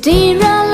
Cathedral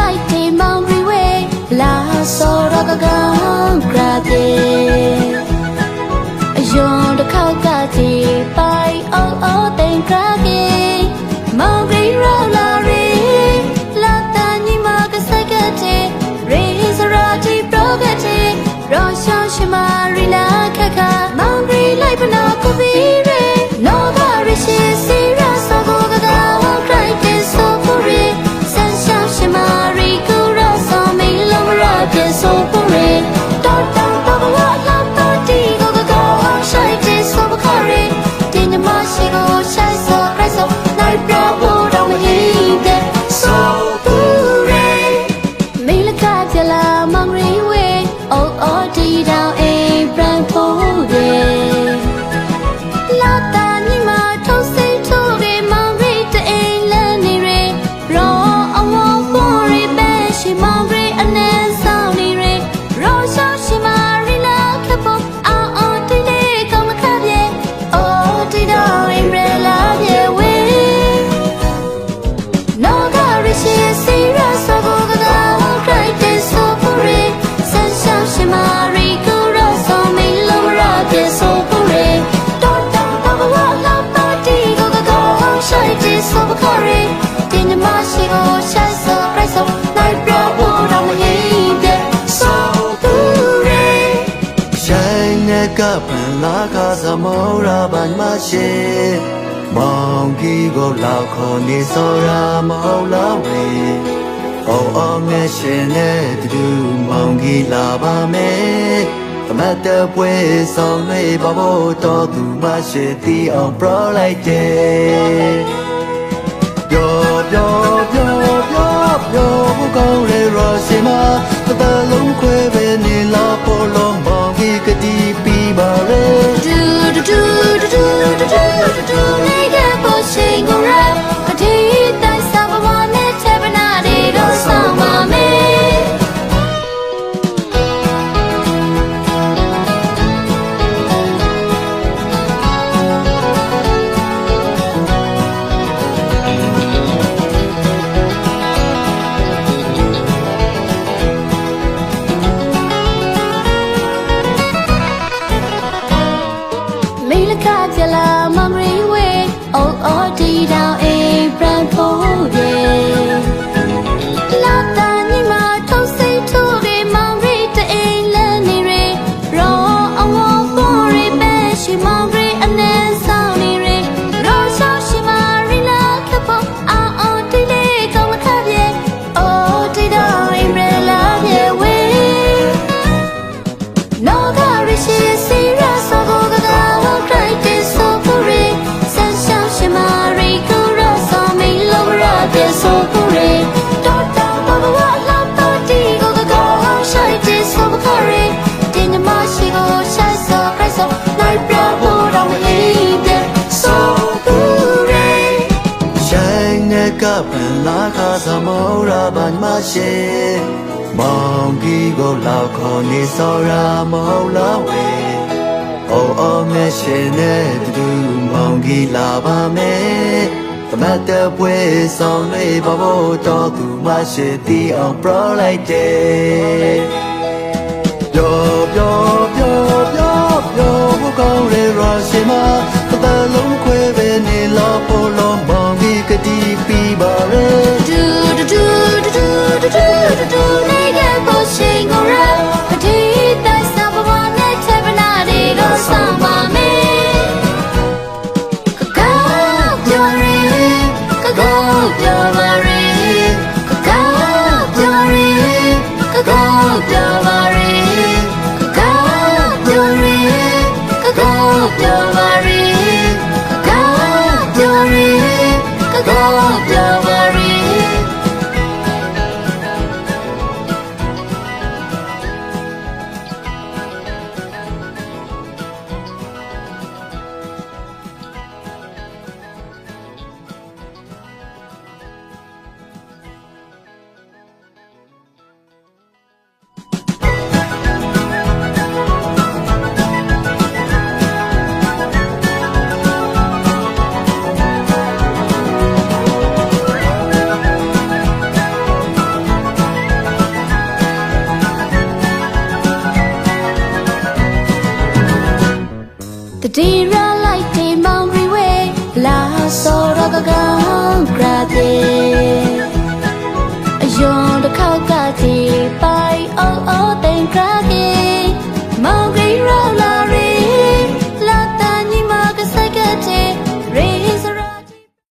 မောရာဘန်မရှိမောင်ကြီးကိုလောက်ခေါ်နေစောရာမောလာဝေအောအောင်နဲ့ရှင်နဲ့တူမောင်ကြီးလာပါမယ်သမတ်တပွဲဆောင်လေးပါဖို့တော်သူမရှိတီအောင်ပရလိုက်တယ်ပြောပြောပြောပြောပြောကောင်းလေရောရှင်မတတလုံးခွဲ ben la kha samora ban ma she mong ki go la kho ni so ra mo la we o o me she ne du mong ki la ba me သမတ်တပွဲဆောင်လေးဘဘတော်သူမရှိတီအောင်ပရလိုက်တယ်ပြောပြောပြောပြောပြောဘုကောင်းရဲ့ရရှိမသတလုံးခွဲပဲ Oh. ဒီရလိုက်ဒီမောင်ရီဝဲလာစောရကကောင်ဂရတဲ့အယွန်တစ်ခေါက်ကကြည်ပိုင်အော်အော်တင်ကရ